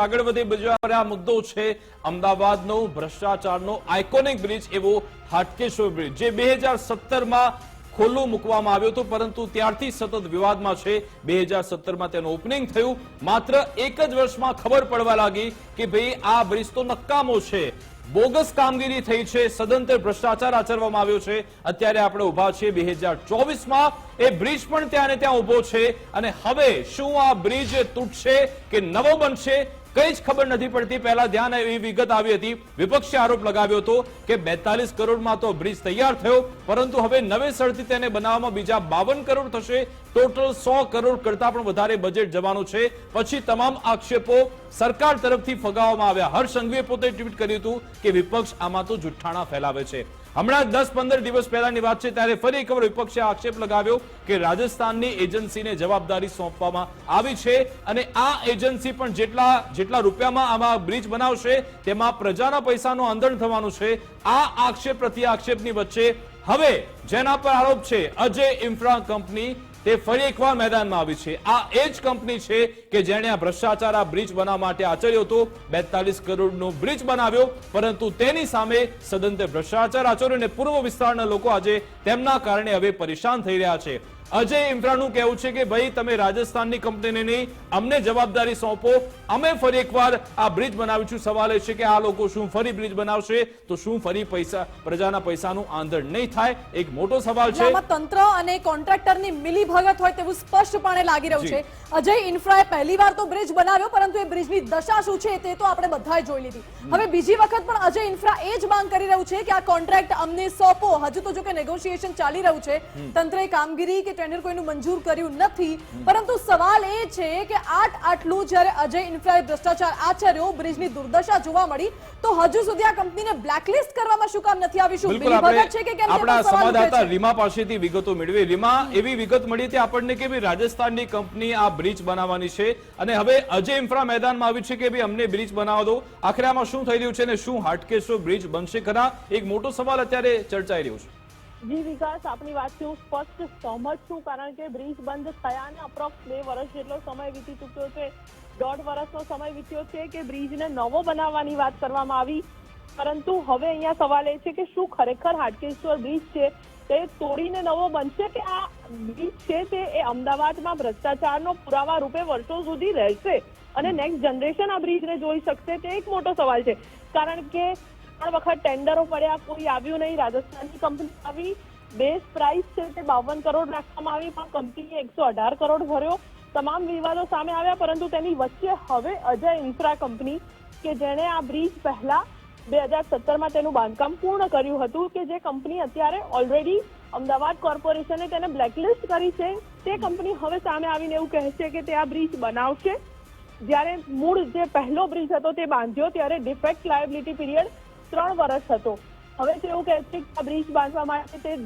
આગળ વધી બીજો મુદ્દો છે અમદાવાદનો ભ્રષ્ટાચારનો આઇકોનિક બ્રિજ એવો હાટકેશ્વર બ્રિજ જે બે હજાર સત્તરમાં મૂકવામાં આવ્યો હતો, પરંતુ ત્યારથી સતત વિવાદમાં છે. બે હજાર તેનું ઓપનિંગ થયું. માત્ર એક જ વર્ષમાં ખબર પડવા લાગી કે ભાઈ, આ બ્રિજ તો નકામો છે. બોગસ કામગીરી થઈ છે. સદંતર ભ્રષ્ટાચાર આચરવામાં આવ્યો છે. અત્યારે આપણે ઊભા છીએ બે હજાર ચોવીસમાં. એ બ્રિજ પણ ત્યાં ને ત્યાં ઊભો છે. અને હવે શું આ બ્રિજ તૂટશે કે નવો બનશે? કઈ જ ખબર નથી પડતી. પહેલા ધ્યાન એવી વિગત આવી હતી. વિપક્ષે આરોપ લગાવ્યો હતો કે બેતાલીસ કરોડમાં તો બ્રિજ તૈયાર થયો, પરંતુ હવે નવેસરથી તેને બનાવવામાં બીજા બાવન કરોડ થશે. ટોટલ સો કરોડ કરતા પણ વધારે બજેટ જવાનું છે. પછી તમામ આક્ષેપો સરકાર તરફથી ફગાવવામાં આવ્યા. હર્ષ સંઘવીએ પોતે ટ્વીટ કર્યું હતું કે વિપક્ષ આમાં તો જુઠ્ઠાણા ફેલાવે છે. હમણાં દસ પંદર દિવસ પહેલાની વાત છે, ત્યારે ફરી એકવાર વિપક્ષે આક્ષેપ લગાવ્યો કે રાજસ્થાનની એજન્સીને જવાબદારી સોંપવામાં આવી છે અને આ એજન્સી પણ જેટલા જેટલા રૂપિયામાં આમાં બ્રિજ બનાવશે, તેમાં પ્રજાના પૈસાનું આંદણ થવાનું છે. આ આક્ષેપ પ્રતિ આક્ષેપની વચ્ચે. હવે જેના પર આરોપ છે, અજય ઇન્ફ્રા કંપની તે ફરી એકવાર મેદાનમાં આવી છે. આ એ જ કંપની છે કે જેણે આ ભ્રષ્ટાચાર, આ બ્રિજ બનાવવા માટે આચર્યો હતો. બેતાલીસ કરોડનો બ્રિજ બનાવ્યો, પરંતુ તેની સામે સદંતે ભ્રષ્ટાચાર આચર્યો અને પૂર્વ વિસ્તારના લોકો આજે તેમના કારણે હવે પરેશાન થઈ રહ્યા છે. અજય ઇન્ફ્રાનું કહેવું છે કે ભાઈ તમે રાજસ્થાનની કંપનીને નહીં અમને જવાબદારી સોંપો. અમે ફરી એકવાર આ બ્રિજ બનાવીશું. સવાલ એ છે કે આ લોકો શું ફરી બ્રિજ બનાવશે? તો શું ફરી પૈસા પ્રજાના પૈસાનું આંદોલન નહીં થાય? એક મોટો સવાલ છે. તંત્ર અને કોન્ટ્રાક્ટરની મિલીભગત હોય તેવું સ્પષ્ટપણે લાગી રહ્યું છે. અજય ઇન્ફ્રાએ પહેલીવાર તો બ્રિજ બનાવ્યો પરંતુ એ બ્રિજની દશા શું છે તે તો આપણે બધાએ જોઈ લીધી. હવે બીજી વખત પણ અજય ઇન્ફ્રા એ જ માંગ કરી રહ્યું છે કે આ કોન્ટ્રાક્ટ અમને સોંપો. હજુ તો જો કે નેગોશિએશન ચાલી રહ્યું છે. તંત્રએ કામગીરી કે ટેન્ડર કોઈનું મંજૂર કર્યું નથી. પરંતુ સવાલ એ છે કે આટ આટલું જ્યારે અજય ઇન્ફ્રાએ ભ્રષ્ટાચાર આચર્યો બ્રિજની દુર્દશા જોવા મળી તો હજુ સુધી આ કંપનીને બ્લેકલિસ્ટ કરવામાં શું કામ નથી આવી શું બિલકુલ આપણે મિલીભગત છે કે કેમ આપણા સંવાદદાતા રીમા પાસેથી વિગતો મેળવી રીમા એવી વિગત મળી હતી આપણને કે ભાઈ રાજસ્થાનની કંપની આ બ્રિજ બનાવવાની છે અને હવે અજય ઇન્ફ્રા મેદાનમાં આવ્યું છે કે ભાઈ અમને બ્રિજ બનાવવા દો. આખરે આમાં શું થઈ રહ્યું છે અને શું હાટકેશો બ્રિજ બનશે ખરા? એક મોટો સવાલ અત્યારે ચર્ચાઈ રહ્યો છે. જી, વિકાસ, આપની વાતથી હું સ્પષ્ટ સહમત છું, કારણ કે બ્રિજ બંધ થયા ને અપ્રોક્સ બે વર્ષ જેટલો સમય વીતી ચૂક્યો છે. દોઢ વર્ષનો સમય વીત્યો છે કે બ્રિજને નવો બનાવવાની વાત કરવામાં આવી. પરંતુ હવે અહીંયા સવાલ એ છે કે શું ખરેખર હાટકેશ્વર બ્રિજ છે? તે તોડીને નવો બનશે કે આ બ્રિજ છે તે એ અમદાવાદમાં ભ્રષ્ટાચારનો પુરાવા રૂપે વર્ષો સુધી રહેશે? અને નેક્સ્ટ જનરેશન આ બ્રિજને જોઈ શકશે? તે એક મોટો સવાલ છે. કારણ કે ત્રણ વખત ટેન્ડરો પડ્યા, કોઈ આવ્યું નહીં. રાજસ્થાનની કંપની આવી બેઝ પ્રાઇસ છે તે બાવન કરોડ રાખવામાં આવી, પણ કંપનીએ એકસો અઢાર કરોડ ભર્યો. તમામ વિવાદો સામે આવ્યા, પરંતુ તેની વચ્ચે હવે અજય ઇન્ફ્રા કંપની, કે જેણે આ બ્રિજ પહેલા બે હજાર સત્તરમાં તેનું બાંધકામ પૂર્ણ કર્યું હતું, કે જે કંપની અત્યારે ઓલરેડી અમદાવાદ કોર્પોરેશને તેને બ્લેકલિસ્ટ કરી છે, તે કંપની હવે સામે આવીને એવું કહે છે કે તે આ બ્રિજ બનાવશે. જ્યારે મૂળ જે પહેલો બ્રિજ હતો તે બાંધ્યો, ત્યારે ડિફેક્ટ લાયબિલિટી પીરિયડ ત્રણ વર્ષ હતો. હવે તેઓ કહે છે કે આ બ્રિજ બાંધવા માટે તે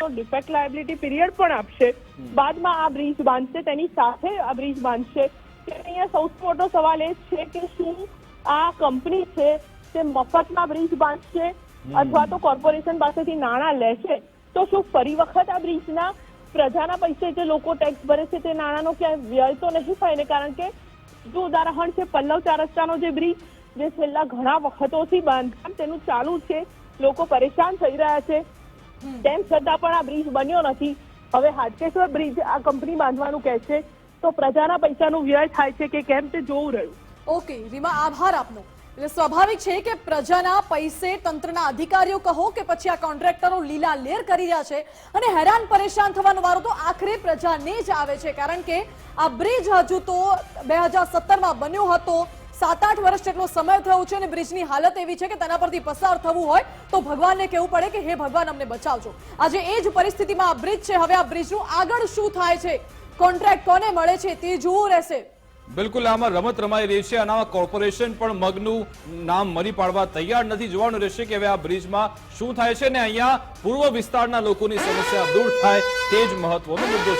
ડિફેક્ટ લાયબિલિટી પીરિયડ પણ આપશે. બાદમાં આ બ્રિજ બાંધશે તેની સાથે આ બ્રિજ બાંધશે. કે અહીંયા સૌથી મોટો સવાલ એ છે કે શું આ કંપની છે તે મફતમાં બ્રિજ બાંધશે અથવા તો કોર્પોરેશન પાસેથી નાણાં લેશે? તો શું ફરી વખત આ બ્રિજના પ્રજાના પૈસે જે લોકો ટેક્સ ભરે છે તે નાણાંનો ક્યાંય વ્યય તો નહીં થાય ને? કારણ કે જો ઉદાહરણ છે પલ્લવ ચાર રસ્તાનો જે બ્રિજ જે છેલ્લા ઘણા વખતોથી બાંધકામ તેનું ચાલુ છે. લોકો પરેશાન થઈ રહ્યા છે. તેમ છતાં પણ આ બ્રિજ બન્યો નથી. હવે હાટકેશ્વર બ્રિજ આ કંપની બાંધવાનું કહે છે. તો પ્રજાના પૈસાનું વ્યય થાય છે કે કેમ તે જોવું રહ્યું. ઓકે રીમા આભાર આપનો. એટલે સ્વાભાવિક છે કે પ્રજાના પૈસે તંત્રના અધિકારીઓ કહો કે પછી આ કોન્ટ્રાક્ટરો લીલા લેર કરી રહ્યા છે અને હેરાન પરેશાન થવાનો વારો તો આખરે પ્રજાને જ આવે છે. કારણ કે આ બ્રિજ હજુ તો બે હજાર સત્તરમાં બન્યો હતો. સાત આઠ વર્ષ જેટલો સમય થયો છે અને બ્રિજની હાલત એવી છે કે તેના પરથી પસાર થવું હોય તો ભગવાનને કહેવું પડે કે, હે ભગવાન, અમને બચાવજો. આજે એ જ પરિસ્થિતિમાં આ બ્રિજ છે. હવે આ બ્રિજનું આગળ શું થાય છે? કોન્ટ્રાક્ટ કોને મળે છે તે જોવું રહેશે. બિલકુલ, આમાં રમત રમાઈ રહી છે અને આમાં કોર્પોરેશન પણ મગનું નામ મરી પાડવા તૈયાર નથી. જોવાનું રહેશે કે હવે આ બ્રિજમાં શું થાય છે ને અહીંયા પૂર્વ વિસ્તારના લોકોની સમસ્યા દૂર થાય તે જ મહત્વનો મુદ્દો છે.